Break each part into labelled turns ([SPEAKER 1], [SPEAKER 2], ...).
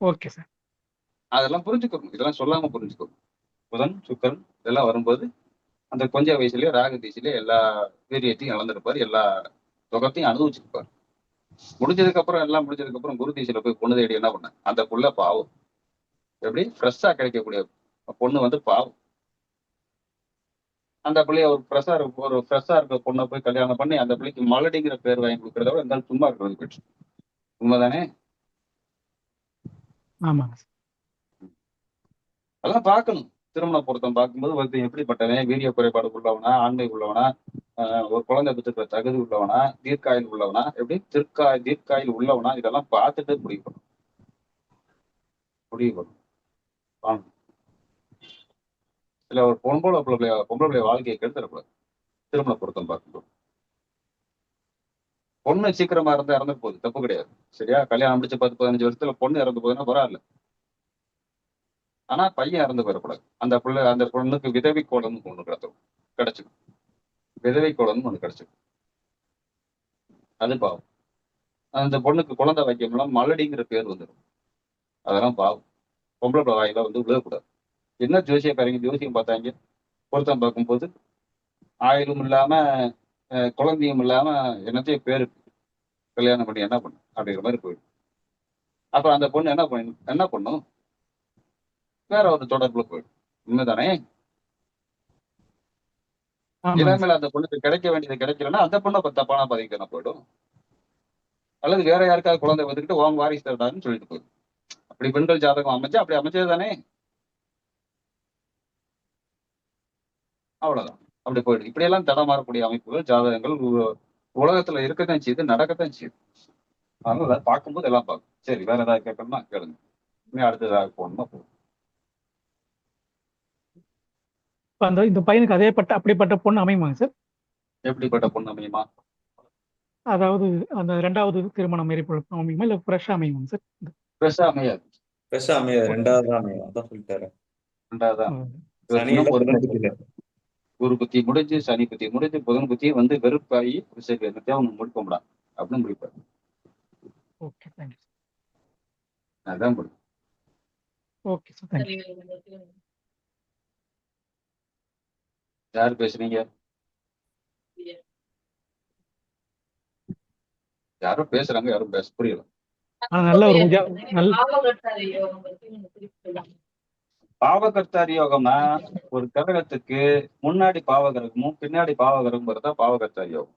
[SPEAKER 1] Okay sir
[SPEAKER 2] அதெல்லாம் புரிஞ்சுக்கணும். இதெல்லாம் சொல்லாம புரிஞ்சுக்கணும். புதன் சுக்கரன் இதெல்லாம் வரும்போது அந்த கொஞ்ச வயசுலயே ராக தீசிலே எல்லா வீரியத்தையும் இழந்திருப்பாரு எல்லா சுகத்தையும் அனுபவிச்சிருப்பாரு. முடிஞ்சதுக்கு அப்புறம் எல்லாம் முடிஞ்சதுக்கு அப்புறம் குரு தீசில போய் பொண்ணு தேடி என்ன பண்ண? அந்த புள்ள பாவம். எப்படி? ஃப்ரெஷ்ஷா கிடைக்கக்கூடிய பொண்ணு வந்து பாவம். அந்த பிள்ளைய ஒரு ஃப்ரெஷ்ஷா இருக்க ஒரு ஃப்ரெஷ்ஷா இருக்க பொண்ணை போய் கல்யாணம் பண்ணி அந்த பிள்ளைக்கு மலடிங்கிற பேர் வாங்கி கொடுக்கறத விட இருந்தாலும் சும்மா இருக்கிறது பெற்று உண்மைதானே?
[SPEAKER 1] ஆமாங்க
[SPEAKER 2] அதெல்லாம் பார்க்கணும். திருமண பொருத்தம் பார்க்கும்போது ஒருத்தன் எப்படிப்பட்டவன் வீரிய குறைபாடு உள்ளவனா ஆண்மை உள்ளவனா ஆஹ் ஒரு குழந்தை பெற்றுக்கிற தகுதி உள்ளவனா தீர்க்காயில் உள்ளவனா எப்படி திருக்காய் தீர்க்காயில் உள்ளவனா இதெல்லாம் பார்த்துட்டு முடிவு பண்ணும் முடிவு பண்ணும் இல்ல ஒரு பொம்பளை பிள்ளை பொம்பளை பிள்ளை வாழ்க்கையை கெடுத்துடக்கூடாது திருமண பொருத்தம் பார்க்கும்போது. பொண்ணு சீக்கிரமா இருந்தா இறந்து போகுது. தப்பு கிடையாது. சரியா? கல்யாணம் முடிச்சு பத்து பதினஞ்சு வருஷத்துல பொண்ணு இறந்து போகுதுன்னா பரவாயில்ல. ஆனா பையன் இறந்து போயிடக்கூடாது. அந்த பிள்ளை அந்த பொண்ணுக்கு விதவை கோலம்னு ஒண்ணு கிடைச்சிடும் கிடைச்சிடும் விதவை கோலம்னு ஒண்ணு கிடைச்சிடும் அது பாவம். அந்த பொண்ணுக்கு குழந்தை வைக்கம்லாம் மலடிங்கிற பேர் வந்துடும் அதெல்லாம் பாவம். பொம்பளை பிள்ளை வாயில வந்து விழுகக்கூடாது. என்ன ஜோசியக்காரங்க? ஜோசியம் பார்த்தாங்க. பொருத்தம் பார்க்கும்போது ஆயிலும் இல்லாம குழந்தையும் இல்லாம என்னத்தையும் பேரு கல்யாணம் பண்ணி என்ன பண்ணும் அப்படிங்கிற மாதிரி போயிடும். அப்புறம் அந்த பொண்ணு என்ன பண்ணும் என்ன பண்ணும்? வேற ஒரு தொடர்புல போயிடும். உண்மைதானே? இளமையில அந்த பொண்ணுக்கு கிடைக்க வேண்டியது கிடைக்கலன்னா அந்த பொண்ணை தப்பான பதிவுக்கு போயிடும். அல்லது வேற யாருக்காவது குழந்தை வந்துக்கிட்டு உன் வாரிசு தரடான்னு சொல்லிட்டு போயிடும். அப்படி பெண்கள் ஜாதகம் அமைஞ்சா அப்படி அமைச்சது தானே? அவ்வளவுதான். அப்படி போயிடும் இப்படியெல்லாம் தடம் மாறக்கூடிய அமைப்புகள் ஜாதகங்கள் உ- உலகத்துல இருக்கத்தான் செய்யுது நடக்கத்தான் செய்யுது. அதனால அதை பார்க்கும்போது எல்லாம் பார்க்கும். சரி வேற ஏதாவது கேட்கணும்னா கேளுங்க. இனிமே அடுத்ததாக போகணுமா? போகும்
[SPEAKER 1] இப்ப அந்த இந்த பையனுக்கு அதே பட்ட அப்படிப்பட்ட பொண்ணு அமையுமாங்க சார்?
[SPEAKER 2] எப்படிப்பட்ட பொண்ணு அமையுமா?
[SPEAKER 1] அதாவது அந்த ரெண்டாவது திருமணம் மாரி அமையுமா? இல்ல ஃப்ரெஷ்ஷா அமையுமாங்க சார்?
[SPEAKER 2] பெருசா அமையாது.
[SPEAKER 3] பெருசா அமையாது. ரெண்டாவது தான் அமையும். அதான் சொல்லிட்டாரு.
[SPEAKER 2] ரெண்டாவதான்
[SPEAKER 3] சனி
[SPEAKER 2] குரு புத்தி முடிஞ்சு சனி புத்தி முடிஞ்சு புதன் புத்தி வந்து வெறுப்பாகி சரி அவங்க முடிப்போம்டா அப்படின்னு முடிப்பாரு அதான் முடியும் யார் பேசுறீங்க? யாரும் பேசுறாங்க யாரும் பேச புரியல.
[SPEAKER 1] நல்ல ஒரு
[SPEAKER 2] பாவகர்த்தார் யோகம்னா ஒரு கிரகத்துக்கு முன்னாடி பாவகிரகமும் பின்னாடி பாவகிரகமும் தான் பாவகர்த்தார் யோகம்.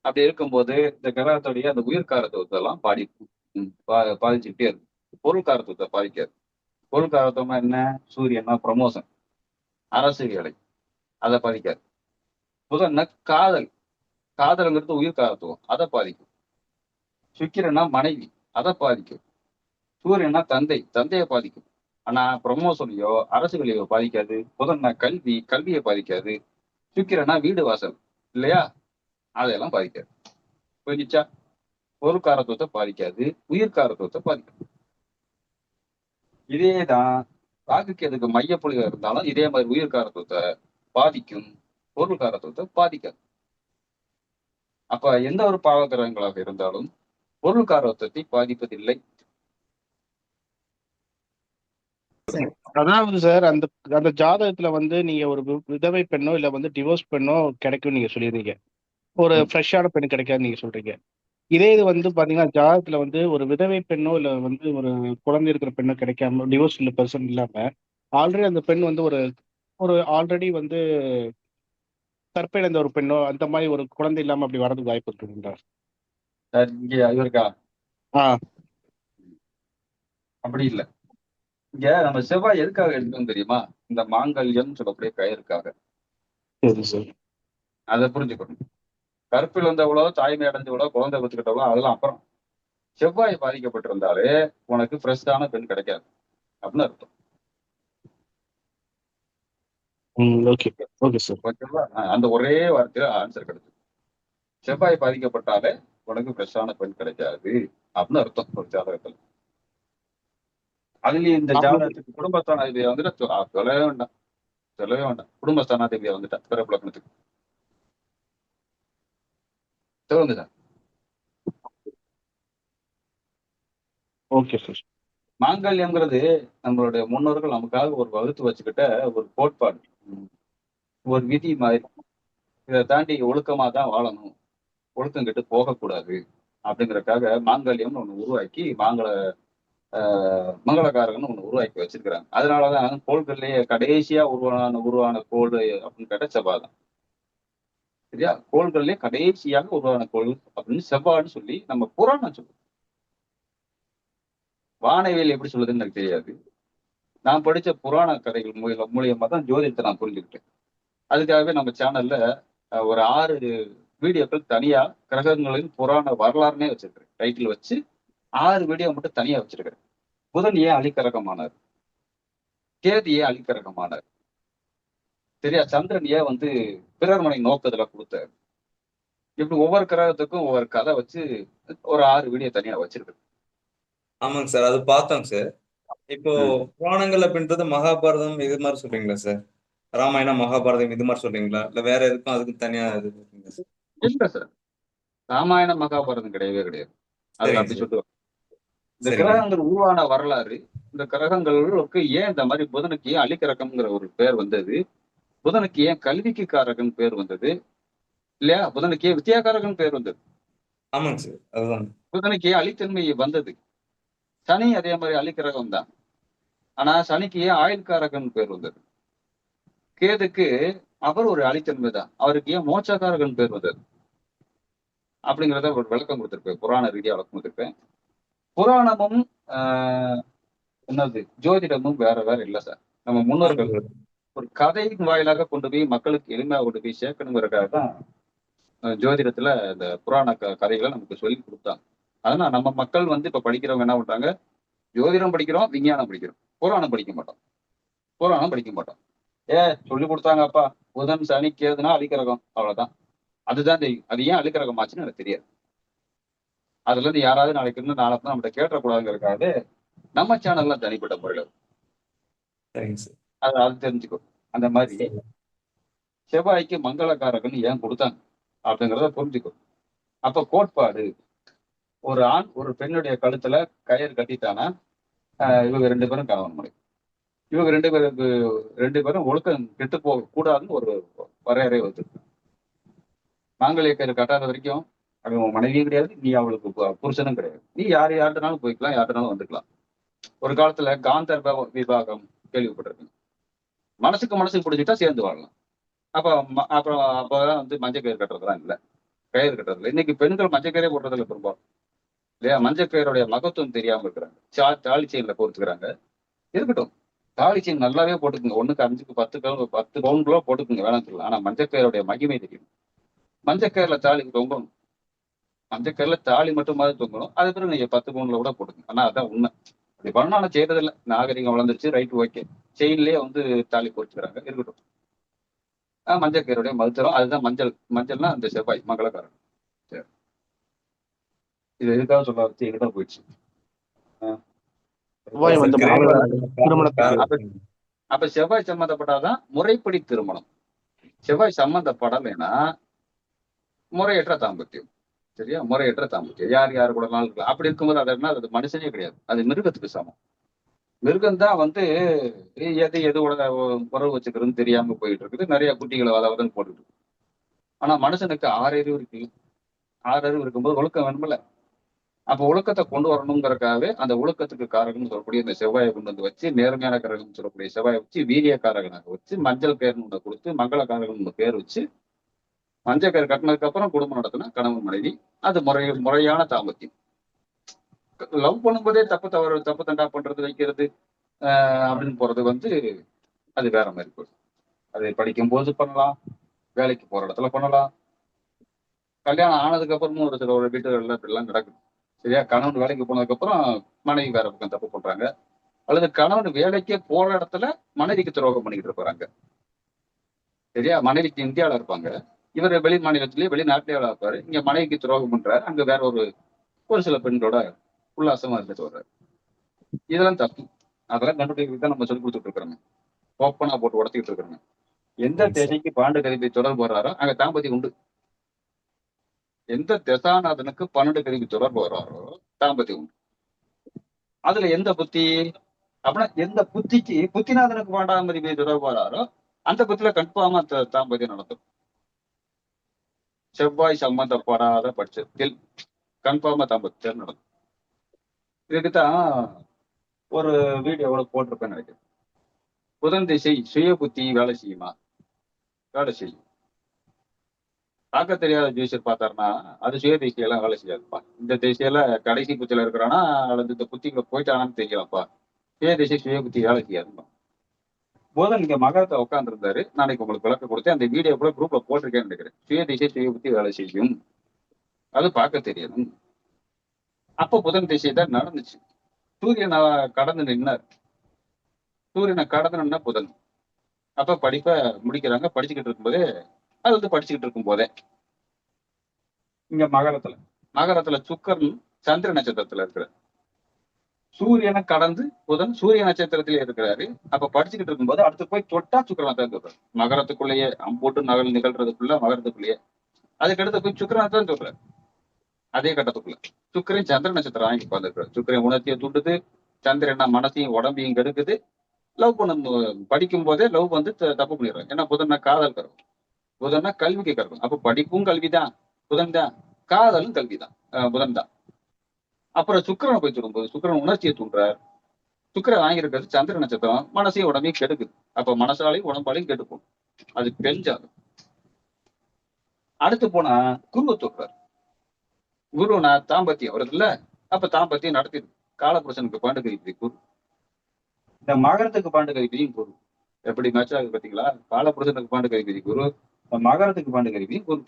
[SPEAKER 2] அப்படி இருக்கும்போது இந்த கிரகத்துடைய அந்த உயிர் காரத்துவத்தை எல்லாம் பாடி பா- பாதிச்சுக்கிட்டே இருக்கும். பொருள் காரத்துவத்தை பாதிக்காது. பொருள் காரத்துவமா என்ன? சூரியன்னா ப்ரமோஷன் அரசு வேலை. அதை பாதிக்காது. புதன்னா காதல். காதலங்கிறது உயிர் காரத்துவம். அதை பாதிக்கும். சுக்கிரன்னா மனைவி. அதை பாதிக்கும். சூரியனா தந்தை. தந்தையை பாதிக்கும். ஆனா ப்ரமோஷனையோ அரசுகளையோ பாதிக்காது. புதன்னா கல்வி கல்வியை பாதிக்காது. சுக்கிரனா வீடு வாசல். இல்லையா? அதெல்லாம் பாதிக்காது. புரிஞ்சிச்சா பொருட்காரத்துவத்தை பாதிக்காது. உயிர்காரத்துவத்தை பாதிக்கும். இதேதான் ராகுக்கு எதுக்கு மையப்புள்ளிகள் இருந்தாலும் இதே மாதிரி உயிர்காரத்துவத்தை பாதிக்கும். பொருள்காரத்துவத்தை பாதிக்காது. அப்ப எந்த ஒரு பாவகிரகங்களாக இருந்தாலும் பொருள்காரத்துவத்தை பாதிப்பதில்லை.
[SPEAKER 4] அதாவது சார் அந்த அந்த ஜாதகத்துல வந்து நீங்க ஒரு விதவை பெண்ணோ இல்ல வந்து டிவோர்ஸ் பெண்ணோ கிடைக்கும் நீங்க சொல்லிடுறீங்க ஒரு. ஃப்ரெஷ்ஷான பெண் கிடைக்காது நீங்க சொல்றீங்க. இதே இது வந்து பாத்தீங்கன்னா ஜாதகத்துல வந்து ஒரு விதவை பெண்ணோ இல்ல வந்து ஒரு குழந்தை இருக்கிற பெண்ணோ கிடைக்காம டிவோர்ஸ் இல்ல பர்சன் இல்லாம ஆல்ரெடி அந்த பெண் வந்து ஒரு ஒரு ஆல்ரெடி வந்து கற்பிழந்த ஒரு பெண்ணோ அந்த மாதிரி ஒரு குழந்தை இல்லாம அப்படி வரதுக்கு வாய்ப்பு இருக்குங்களா
[SPEAKER 2] சார் இங்க இவருக்கா
[SPEAKER 4] ஆ.
[SPEAKER 2] அப்படி இல்லை. இங்க நம்ம செவ்வாய் எதுக்காக எடுக்கணும் தெரியுமா? இந்த மாங்கல்யம் சொல்லக்கூடிய
[SPEAKER 4] சார்
[SPEAKER 2] அதை புரிஞ்சுக்கணும். கருப்பில் வந்தவளோ தாய்மை அடைஞ்சவளோ குழந்தை வச்சுக்கிட்டவளோ அதெல்லாம் அப்புறம். செவ்வாய் பாதிக்கப்பட்டிருந்தாலே உனக்கு ஃப்ரெஷ்ஷான பெண் கிடைக்காது. அப்படின்னு அர்த்தம். அந்த ஒரே வார்த்தையில ஆன்சர் கிடைக்கும் செவ்வாய் பாதிக்கப்பட்டாலே உனக்கு ஃப்ரெஷ்ஷான பெண் கிடைக்காது. அப்படின்னு அர்த்தம். ஒரு ஜாதகத்துல. அதுலயும் இந்த. ஜாதகத்துக்கு குடும்பஸ்தானாதிபதியை வந்துட்டு சொல்லவே வேண்டாம். சொல்லவே வேண்டாம். குடும்பஸ்தானாதிபதியை வந்துட்டா பிறப்பு லக்னத்துக்கு சொல்லுங்க சார்
[SPEAKER 4] ஓகே சார்.
[SPEAKER 2] மாங்கல்யம்ங்கிறது நம்மளுடைய முன்னோர்கள் நமக்காக ஒரு வகுத்து வச்சுக்கிட்ட ஒரு கோட்பாடு. ஒரு விதி மாதிரி. இதை தாண்டி ஒழுக்கமா தான் வாழணும். ஒழுக்கம் கெட்டு போகக்கூடாது. அப்படிங்கறதுக்காக மாங்கல்யம்னு ஒண்ணு உருவாக்கி மாங்கல ஆஹ் ஒன்று ஒண்ணு உருவாக்கி வச்சிருக்கிறாங்க. அதனாலதான் கோள்கள்லயே கடைசியா உருவான உருவான கோள் அப்படின்னு கேட்டா செவ்வாய் தான் சரியா? கோள்கள்லயே கடைசியாக உருவான கோள் அப்படின்னு செவ்வாய்ன்னு சொல்லி நம்ம புராணம் சொல்லுவோம். வானவியல் எப்படி சொல்லுதுன்னு எனக்கு தெரியாது. நான் படிச்ச புராண கதைகள் மூலிய மூலியமா தான் ஜோதிடத்தை நான் புரிஞ்சுக்கிட்டேன். அதுக்காகவே நம்ம சேனல்ல ஒரு ஆறு வீடியோக்கள் தனியா கிரகங்களின் புராண வரலாறுனே வச்சிருக்கிறேன். டைட்டில் வச்சு ஆறு வீடியோ மட்டும் தனியா வச்சிருக்கிறேன் புதன் ஏன் அலிக்கரகமானார் கேது ஏன் அலிக்கரகமானார் சரியா சந்திரன் ஏன் வந்து பிறர் மனை நோக்கத்துல கொடுத்தார். இப்படி ஒவ்வொரு கிரகத்துக்கும் ஒவ்வொரு கதை வச்சு ஒரு ஆறு வீடியோ தனியா வச்சிருக்கேன்
[SPEAKER 3] ஆமாங்க சார் அது பார்த்தோங்க சார். இப்போ புராணங்கள் அப்படின்றது மகாபாரதம் இது மாதிரி சொல்றீங்களா சார்? ராமாயணம் மகாபாரதம் இது மாதிரி சொல்றீங்களா? இல்ல வேற எதுக்கும் அதுக்கும் தனியா இது சார்?
[SPEAKER 2] இல்ல சார். ராமாயணம் மகாபாரதம் கிடையவே கிடையாது. அது அப்படி. சொல்லுவாங்க இந்த. கிரகங்கள் உருவான வரலாறு இந்த கிரகங்களுக்கு ஏன் இந்த மாதிரி புதனுக்கு ஏன் அலிக்கரகம்ங்கிற ஒரு பேர் வந்தது? புதனுக்கு ஏன் கல்விக்கு காரகன் பேர் வந்தது? இல்லையா? புதனுக்கு ஏன் வித்தியாகாரகன் பேர் வந்தது?
[SPEAKER 3] ஆமாங்க சார் அதுதான்.
[SPEAKER 2] புதனுக்கு ஏன் அலித்தன்மை வந்தது? சனி அதே மாதிரி அலிக்கிரகம் தான். ஆனா சனிக்கு ஏன் ஆயுள்காரகன் பேர் வந்தது? கேதுக்கு அவர் ஒரு அலித்தன்மை தான். அவருக்கு ஏன் மோட்சக்காரகன் பேர் வந்தது? அப்படிங்கிறத ஒரு விளக்கம் கொடுத்திருப்பேன் புராண ரீதியா விளக்கம் கொடுத்திருப்பேன் புராணமும் ஆஹ், என்னது ஜோதிடமும் வேற வேற இல்ல சார். நம்ம முன்னோர்கள் ஒரு கதையின் வாயிலாக கொண்டு போய் மக்களுக்கு எளிமையா கொண்டு போய் சேர்க்கணுங்கிறக்காக தான் ஜோதிடத்துல இந்த புராண க- கதைகளை நமக்கு சொல்லி கொடுத்தாங்க அதனால நம்ம மக்கள் வந்து இப்ப படிக்கிறவங்க என்ன பண்றாங்க ஜோதிடம் படிக்கிறோம் விஞ்ஞானம் படிக்கிறோம். புராணம் படிக்க மாட்டோம். புராணம் படிக்க மாட்டோம். ஏ சொல்லி கொடுத்தாங்க அப்பா புதன் சனி கேதுனா அழிக்கிறகம். அவ்வளவுதான். அதுதான் தெரியும். அது ஏன் அழிக்கிறகம் ஆச்சுன்னு எனக்கு தெரியாது. அதுல இருந்து யாராவது நாளைக்கு இருந்து நாளைக்கு நம்மகிட்ட கேட்டக்கூடாதுங்கிறதுக்காக நம்ம சேனல்ல தனிப்பட்ட முறையில் அது அது தெரிஞ்சுக்கோ. அந்த மாதிரி செவ்வாய்க்கு மங்களகாரகன் ஏன் கொடுத்தாங்க? அப்படிங்கிறத புரிஞ்சுக்கோ. அப்ப கோட்பாடு. ஒரு ஆண் ஒரு பெண்ணுடைய கழுத்துல கயிறு கட்டிட்டானா இவங்க ரெண்டு பேரும் கணவன் மனைவி. இவங்க ரெண்டு பேருக்கு ரெண்டு பேரும் ஒழுக்கம் கெட்டு போக கூடாதுன்னு ஒரு வரையறை வச்சிருக்கு மாங்கல்ய கயிறு கட்டாத வரைக்கும் அவன் உன் மனைவியும் கிடையாது நீ அவளுக்கு புருஷனும் கிடையாது. நீ யார் யார்கிட்டனாலும் போய்க்கலாம் யார்கிட்டனாலும் வந்துக்கலாம். ஒரு காலத்துல காந்தர் விவாகம் கேள்விப்பட்டிருக்கேன் மனசுக்கு மனசுக்கு பிடிச்சிட்டா சேர்ந்து வாழலாம். அப்ப அப்புறம் அப்பதான் வந்து மஞ்சள் கயிறு கட்டுறதுலாம் இல்ல. கயிறு கட்டுறதுல இன்னைக்கு பெண்கள் மஞ்சள் கயிறே போடுறது பெரும்பாலும். இல்லையா? மஞ்சள் கயிறுடைய மகத்துவம் தெரியாம இருக்கிறாங்க. சா தாலி செயின்ல கோர்த்துக்கிறாங்க இருக்கட்டும். தாலி செயின் நல்லாவே போட்டுக்குங்க. ஒண்ணுக்கு அஞ்சுக்கு பத்து கவு பத்து பவுன்களோ போட்டுக்குங்க. வேணாம் சொல்லலாம் ஆனா மஞ்சள் கயிறுடைய மகிமை தெரியும். மஞ்சள் கயிறுல தாலி தொங்கணும் மஞ்சள் கயிறுல தாலி மட்டுமாவது தொங்கணும். அது பிறகு நீங்க பத்து பவுன்ல கூட போட்டுங்க ஆனா அதான் உண்மை. அப்படி பண்ணணும் ஆனா செய்யறது இல்ல நாகரிகம் வளர்ந்துருச்சு. ரைட் ஓகே செயின்லயே வந்து தாலி கோர்த்துக்கிறாங்க இருக்கட்டும். மஞ்சள் கயிறுடைய மருத்துவம். அதுதான் மஞ்சள். மஞ்சள்னா அந்த செவ்வாய் மங்களக்காரன் சரி. இது எதுக்காக சொல்ல வச்சு எங்கிட்ட போயிடுச்சு. அப்ப செவ்வாய் சம்மந்தப்பட்டாதான் முறைப்படி திருமணம். செவ்வாய் சம்மந்தப்படலைன்னா முறையற்ற தாம்பத்தியம். சரியா? முறையற்ற தாம்பத்தியம் யார் யார் கூட இருக்கலாம். அப்படி இருக்கும்போது அது என்ன? அது மனுஷனே கிடையாது. அது மிருகத்துக்கு சமம். மிருகம் தான் வந்து எது எது உட- உறவு வச்சுக்கிறதுன்னு தெரியாம போயிட்டு இருக்குது. நிறைய குட்டிகளை வளவதன்னு போட்டுட்டு ஆனா மனுஷனுக்கு ஆறு அறிவு இருக்கு. ஆறு அறிவு இருக்கும்போது ஒழுக்கம் வேணும்ல அப்ப ஒழுக்கத்தை கொண்டு வரணுங்கிறக்காகவே அந்த ஒழுக்கத்துக்கு காரகம்னு சொல்லக்கூடிய இந்த செவ்வாயை கொண்டு வந்து வச்சு நேர்மையான காரகம்னு சொல்லக்கூடிய செவ்வாயை வச்சு வீரிய காரகனாக வச்சு மஞ்சள் பேர்னு ஒன்று கொடுத்து மங்கள காரகன் பேர் வச்சு மஞ்சள் பேர் கட்டினதுக்கு அப்புறம் குடும்பம் நடத்தினா கணவன் மனைவி. அது முறை முறையான தாம்பத்தியம். லவ் பண்ணும்போதே தப்பு தவறு தப்பு தண்டா பண்றது வைக்கிறது அப்படின்னு போறது வந்து அது வேற மாதிரி போயிடும் அது படிக்கும் போது பண்ணலாம் வேலைக்கு போற இடத்துல பண்ணலாம். கல்யாணம் ஆனதுக்கு அப்புறமும் ஒரு சில ஒரு வீட்டுகள்ல இப்படிலாம் நடக்குது. சரியா? கணவன் வேலைக்கு போனதுக்கு அப்புறம் மனைவி வேற பக்கம் தப்பு பண்றாங்க. அல்லது கணவன் வேலைக்கே போற இடத்துல மனைவிக்கு துரோகம் பண்ணிக்கிட்டு இருப்பாங்க. சரியா? மனைவிக்கு இந்தியாவில இருப்பாங்க. இவர் வெளி மாநிலத்திலேயே வெளிநாட்டிலே வேலை இருப்பாரு இங்க மனைவிக்கு துரோகம் பண்றாரு. அங்க வேற ஒரு ஒரு சில பெண்களோட உல்லாசமா இருந்துட்டு வர்றாரு. இதெல்லாம் தப்பு. அதெல்லாம் கண்டுபிடிக்கிறது தான் நம்ம சொல்லி கொடுத்துட்டு இருக்கிறோங்க ஓப்பனா போட்டு உடச்சிக்கிட்டு இருக்கிறோங்க எந்த. திசைக்கு பாண்டு கருவி தொடர்பு வர்றாரோ அங்க தாம்பத்தியம் உண்டு. எந்த திசாநாதனுக்கு பன்னெண்டு கருவி தொடர்பு வர்றாரோ தாம்பத்தியம் உண்டு. அதுல எந்த புத்தி? அப்படின்னா எந்த புத்திக்கு புத்திநாதனுக்கு பாண்டாமதி தொடர்பு வராரோ அந்த புத்தில கன்ஃபார்மா த- தாம்பத்தியம் நடத்தும் செவ்வாய் சம்பந்தப்படாத பட்சத்தில் கன்ஃபார்மா தாம்பத்தியம் நடக்கும் இதுக்குதான் ஒரு வீடியோவோட போட்டிருப்பேன்னு நினைக்கிறேன். புதன் திசை சுய புத்தி வேலை செய்யுமா? வேலை செய்யும். பார்க்க தெரியாத ஜோசியர் பார்த்தாருன்னா அது சுய திசையெல்லாம் வேலை செய்யாதுப்பா. இந்த திசையில கடைசி புத்தியில இருக்கிறானா அல்லது இந்த புத்திக்குள்ள போயிட்டானான்னு தெரியலப்பா. சுய திசை சுய புத்தி வேலை செய்யாதுப்பா. புதன் இங்க மகரத்தை உட்காந்துருந்தாரு நாளைக்கு உங்களுக்கு விளக்க கொடுத்து அந்த வீடியோ கூட குரூப்ல போட்டிருக்கேன்னு நினைக்கிறேன். சுய திசை சுய புத்தி வேலை செய்யும். அது பார்க்க தெரியணும் அப்ப புதன் திசை தான் நடந்துச்சு. சூரியனை கடந்து நின்னார். சூரியனை கடந்து நின்னா புதன். அப்ப படிப்பை முடிக்கிறாங்க. படிச்சுக்கிட்டு இருக்கும்போதே அது வந்து படிச்சுக்கிட்டு இருக்கும் போதே. இங்க மகரத்துல. மகரத்துல சுக்கரன் சந்திர நட்சத்திரத்துல இருக்கிறார். சூரியனை கடந்து புதன் சூரிய நட்சத்திரத்திலே இருக்கிறாரு. அப்ப படிச்சுக்கிட்டு இருக்கும்போது அடுத்து போய் தொட்டா சுக்கரனை தான் சொல்றாரு மகரத்துக்குள்ளேயே அம்போட்டு நகல் நிகழ்றதுக்குள்ள மகரத்துக்குள்ளேயே. அதுக்கடுத்து போய் சுக்கரனை தான் சொல்றாரு அதே கட்டத்துக்குள்ள. சுக்கரன் சந்திர நட்சத்திரம் வாங்கி உட்காந்துருக்காரு சுக்கரன் உணர்த்திய தூண்டுது. சந்திரன் மனசையும் உடம்பையும் கெடுக்குது. லவ் பண்ண படிக்கும் போதே லவ் வந்து தப்பு பண்ணிடுறாங்க ஏன்னா புதன்னா காதல் கருவம். புதன்னா கல்விக்கு கருவும். அப்ப படிப்பும் கல்விதான். புதன் தான். காதலும் கல்விதான். அஹ் புதன் தான். அப்புறம் சுக்கிரனை போய் சொல்லும்போது சுக்கரன் உணர்ச்சியை தூண்டுறார். சுக்கிரன் வாங்கியிருக்கிறது சந்திர நட்சத்திரம் மனசையும் உடம்பையும் கெடுக்குது. அப்ப மனசாலையும் உடம்பாலையும் கெடுக்கும். அது பெஞ்சாகும் அடுத்து போனா குருவை தூக்குறாரு. குருனா தாம்பத்தியம் வருது இல்ல அப்ப தாம்பத்தியம் நடத்திது காலபுருஷனுக்கு பாண்டு கைப்பிடி குரு. இந்த மகரத்துக்கு பாண்டு கைப்பிடியும் குரு. எப்படி மேட்ச் ஆகுது பாத்தீங்களா? காலபுருஷனுக்கு பாண்டு கைப்பிடி குரு மகரத்துக்கு பாண்டு கைப்பிடியும் குரு.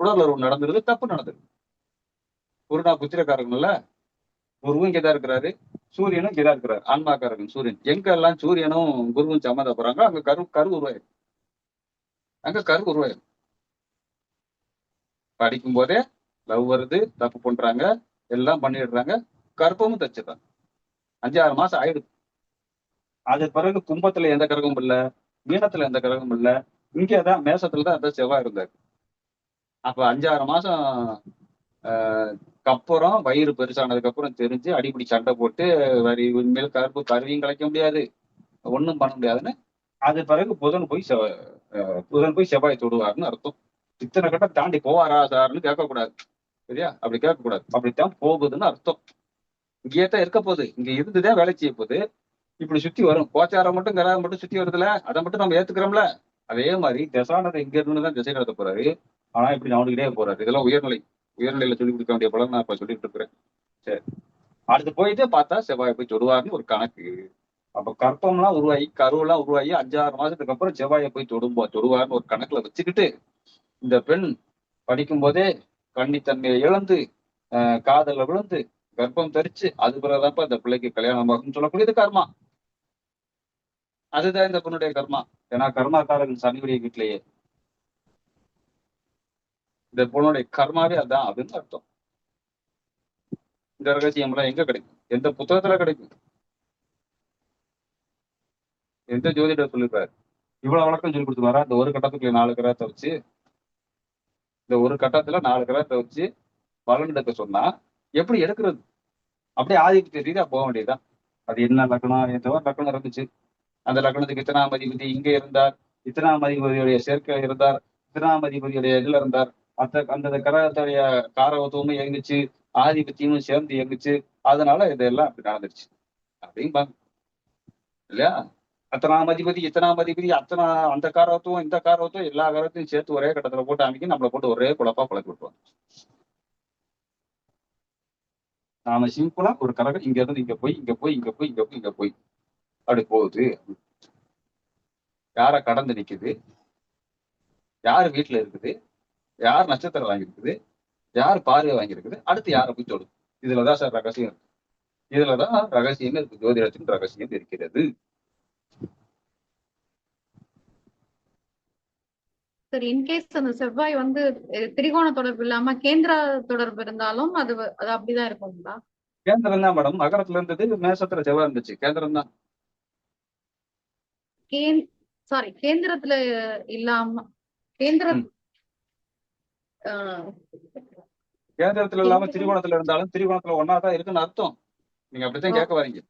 [SPEAKER 2] உடல் உறவு நடந்துருது தப்பு நடந்துருது. குருடா புத்திரக்காரங்கள்ல குருவும் இங்கதான் இருக்கிறாரு சூரியனும் இங்கதான் இருக்கிறாரு ஆன்மாக்காரகன் சூரியன். எங்க எல்லாம் சூரியனும் குருவும் சம்மந்தப்படுறாங்க அங்க கரு கரு உருவாயிரும் அங்க கரு உருவாயிரும் படிக்கும் போதே லவ் வருது தப்பு பண்றாங்க எல்லாம் பண்ணிடுறாங்க கற்பமும் தச்சிடுறாங்க. ஆறு மாசம் ஆயிடுது. அது பிறகு கும்பத்துல எந்த கிரகமும் இல்ல மீனத்துல எந்த கிரகமும் இல்ல இங்கதான் மேசத்துல தான் அந்த செவ்வாய் இருந்தாரு. அப்ப அஞ்சாறு மாசம் அப்புறம் வயிறு பெருசானதுக்கு அப்புறம் தெரிஞ்சு அடிப்படி சண்டை போட்டு வரி உண்மையில கருப்பு கருவியும் கலைக்க முடியாது. ஒன்றும் பண்ண முடியாதுன்னு அது பிறகு புதன் போய் செவ்வாய் புதன் போய் செவ்வாய் தொடுவாருன்னு அர்த்தம். இத்தனை கட்டம் தாண்டி போவாரா சார்னு கேட்கக்கூடாது. சரியா? அப்படி கேட்கக்கூடாது. அப்படித்தான் போகுதுன்னு அர்த்தம். இங்கேயே தான் இருக்க போகுது. இங்க இருந்துதான் வேலை செய்ய போகுது. இப்படி சுத்தி வரும். கோச்சாரம் மட்டும் கிரகம் மட்டும் சுத்தி வருதுல? அதை மட்டும் நம்ம ஏத்துக்கிறோம்ல? அதே மாதிரி தசானதை இங்க இருந்து தான் திசை நடத்த போறாரு. ஆனா இப்படி நவனுக்கிட்டே போறாரு. இதெல்லாம் உயர்நிலை. உயர்நிலையில சொல்லிக் கொடுக்க வேண்டிய பலன் நான் இப்ப சொல்லிட்டு இருக்கிறேன். சரி. அடுத்து போயிட்டு பார்த்தா செவ்வாய் போய் தொடுவார்னு ஒரு கணக்கு. அப்ப கற்பம்லாம் உருவாகி கருவெல்லாம் உருவாகி அஞ்சாறு மாசத்துக்கு அப்புறம் செவ்வாயை போய் தொடும்போ தொடுவார்னு ஒரு கணக்குல வச்சுக்கிட்டு இந்த பெண் படிக்கும் போதே கண்ணித்தன்மையை இழந்து அஹ் காதல்ல விழுந்து கர்ப்பம் தரிச்சு அது பிறகுதான் இந்த பிள்ளைக்கு கல்யாணம் ஆகும்னு சொல்லக்கூடியது கர்மா. அதுதான் இந்த பொண்ணுடைய கர்மா. ஏன்னா கர்மாக்காரர்கள் சனியுடைய வீட்டிலேயே. இந்த பொண்ணுடைய கர்மாவே அதான் அப்படின்னு அர்த்தம். இந்த ரகசியம் எல்லாம் எங்க கிடைக்கும்? எந்த புத்தகத்துல கிடைக்கும்? எந்த ஜோதிடர் சொல்லிருப்பாரு இவ்வளவு வழக்கம் சொல்லி கொடுத்துருவாரா? இந்த ஒரு கட்டத்துக்குள்ள நாலு கிரகத்தை வச்சு இந்த ஒரு கட்டத்துல நாலு கிரகத்தை வச்சு பலன் எடுக்க சொன்னா எப்படி எடுக்கிறது? அப்படியே ஆதிபத்திய ரீதியா போக வேண்டியதுதான். அது என்ன லக்னம் ஏதோ லக்னம் இருந்துச்சு. அந்த லக்னத்துக்கு இத்தனாம் அதிபதி இங்க இருந்தார். இத்தனாம் அதிபதியுடைய சேர்க்கை இருந்தார். இத்தனாம் அதிபதியுடைய இதுல இருந்தார். அந்த அந்த கரகத்துடைய காரவத்துவமும் இயங்குச்சு ஆதிபத்தியமும் சேர்ந்து இயங்குச்சு. அதனால இதெல்லாம் அப்படி நடந்துருச்சு. அப்படிம்பாங்க இல்லையா? அத்தனாம் அதிபதி இத்தனாம் அதிபதி அத்தனை அந்த காரகத்துவம் இந்த காரகத்துவம் எல்லா காரத்தையும் சேர்த்து ஒரே கட்டத்துல போட்டு அமைக்கி நம்மளை போட்டு ஒரே குழப்பா குழப்பி விட்டுருவாங்க. நாம சிம்பிளா ஒரு கரகம் இங்க இருந்து இங்க போய் இங்க போய் இங்க போய் இங்க போய் இங்க போய். அப்படி போகுது. யார கடந்து நிக்குது? யார் வீட்டுல இருக்குது? யார் நட்சத்திரம் வாங்கியிருக்குது? யார் பார்வை வாங்கியிருக்குது? அடுத்து யாரை போய் தொடும் இதுலதான் சார் ரகசியம் இருக்கு. இதுலதான் ரகசியம் இருக்கு. ஜோதிடத்தின் ரகசியம் இருக்கிறது.
[SPEAKER 5] சரி இன்கேஸ் அந்த செவ்வாய் வந்து திரிகோண தொடர்பு இல்லாம கேந்திர தொடர்பு இருந்தாலும் அது அது அப்படிதான் இருக்குங்களா
[SPEAKER 2] கேந்திரம் தான் மேடம். மகரத்துல இருந்தது மேசத்துல செவ்வாய் இருந்துச்சு. கேந்திரம் தான்.
[SPEAKER 5] சாரி கேந்திரத்துல இல்லாம கேந்திர
[SPEAKER 2] கேந்திரத்துல இல்லாம திரிகோணத்துல இருந்தாலும் திரிகோணத்துல ஒன்னா தான் இருக்குன்னு அர்த்தம். நீங்க அப்படித்தான் கேட்க வரீங்க.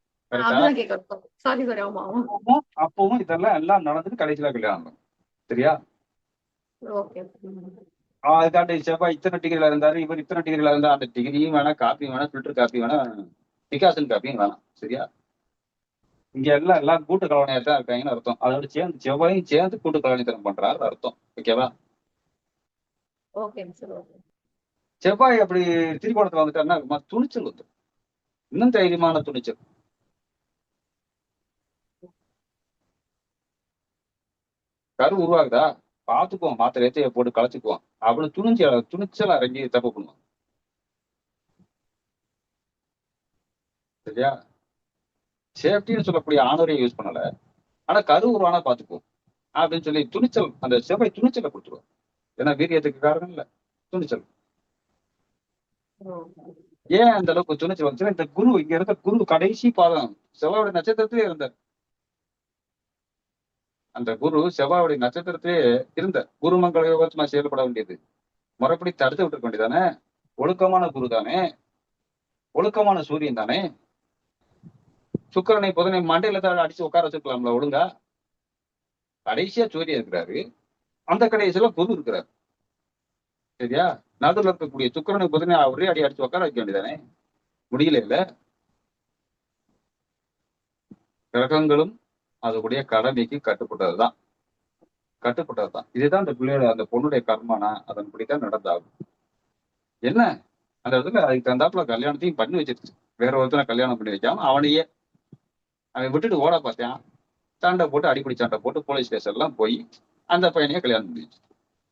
[SPEAKER 2] அப்பவும் இதெல்லாம் எல்லாம் நடந்துட்டு கடைசியில கல்யாணம். சரியா? அதுக்காண்டி செவ்வாய் இத்தனை டிகிரில இருந்தாரு இவர் இத்தனை டிகிரில இருந்தா அந்த டிகிரியும் வேணாம் காப்பியும் வேணாம் ஃபில்டர் காப்பி வேணாம் டிகாசன் காப்பியும் வேணாம். சரியா? இங்க எல்லாம் எல்லாம் கூட்டு கலவனையா தான் இருக்காங்கன்னு அர்த்தம். அதோட சேர்ந்து செவ்வாயும் சேர்ந்து கூட்டு கலவணித்தனம் பண்றாரு அர்த்தம். ஓகேவா
[SPEAKER 5] ஓகேங்க சார் ஓகே.
[SPEAKER 2] செவ்வாய் அப்படி திரிகோணத்துல வந்துட்டாருன்னா துணிச்சல் வந்து. இன்னும் தைரியமான துணிச்சல். கரு உருவாகுதா? பார்த்துக்குவோம். மாத்திரை ஏத்தைய போட்டு களைச்சுக்குவோம் அப்படின்னு துணிஞ்சு துணிச்சல் இறங்கி தப்பு பண்ணுவான் சரியா? சேஃப்டின்னு சொல்லக்கூடிய ஆணுரையை யூஸ் பண்ணல. ஆனா கரு உருவானா பார்த்துக்குவோம். அப்படின்னு சொல்லி துணிச்சல் அந்த செவ்வாய் துணிச்சலை கொடுத்துருவோம் ஏன்னா வீரியத்துக்கு காரணம் இல்ல. துணிச்சல். ஏன் அந்த அளவுக்கு துணிச்சல் வந்துச்சுன்னா இந்த குரு இங்க இருந்த குரு கடைசி பாதம் செவ்வாயோட நட்சத்திரத்திலே இருந்தார். அந்த குரு செவ்வாயோடைய நட்சத்திரத்திலே இருந்த குருமங்கள யோகமா செயல்பட வேண்டியது. முறைப்படி தடுத்து விட்டுருக்க வேண்டியதானே? ஒழுக்கமான குரு தானே? ஒழுக்கமான சூரியன் தானே? சுக்கிரனை புதனை மண்டையில தான் அடிச்சு உட்கார வச்சிருக்கலாம்ல ஒழுங்கா? கடைசியா சூரியன் இருக்கிறாரு. அந்த கடைசியில குரு இருக்கிறார். சரியா? நடுவில் இருக்கக்கூடிய சுக்கரனுக்கு புதனை அவரே அடி அடிச்சு உட்கார வைக்க வேண்டியதானே? முடியல இல்ல. கிரகங்களும் அதுக்குடைய கடமைக்கு கட்டுப்பட்டதுதான். கட்டுப்பட்டதுதான். இதுதான் அந்த பிள்ளையோட அந்த பொண்ணுடைய கர்மானா அதன்படிதான் நடந்தாகும். என்ன? அந்த இடத்துல அதுக்கு தந்தாப்புல கல்யாணத்தையும் பண்ணி வச்சிருச்சு. வேற ஒருத்தனை கல்யாணம் பண்ணி வைக்காம அவனையே அவன் விட்டுட்டு ஓட பார்த்தான். சண்டை போட்டு அடிப்படி சண்டை போட்டு போலீஸ் ஸ்டேஷன் எல்லாம் போய் அந்த பையனையே கல்யாணம் பண்ணிச்சு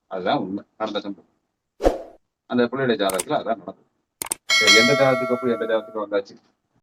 [SPEAKER 2] அதுதான் உண்மை. நடந்த சம்பவம். அந்த பிள்ளையுடைய ஜாதகத்துல அதான் நடந்தது. எந்த ஜாதகத்துக்கு அப்புறம் எந்த ஜாதகத்துக்கு வந்தாச்சு?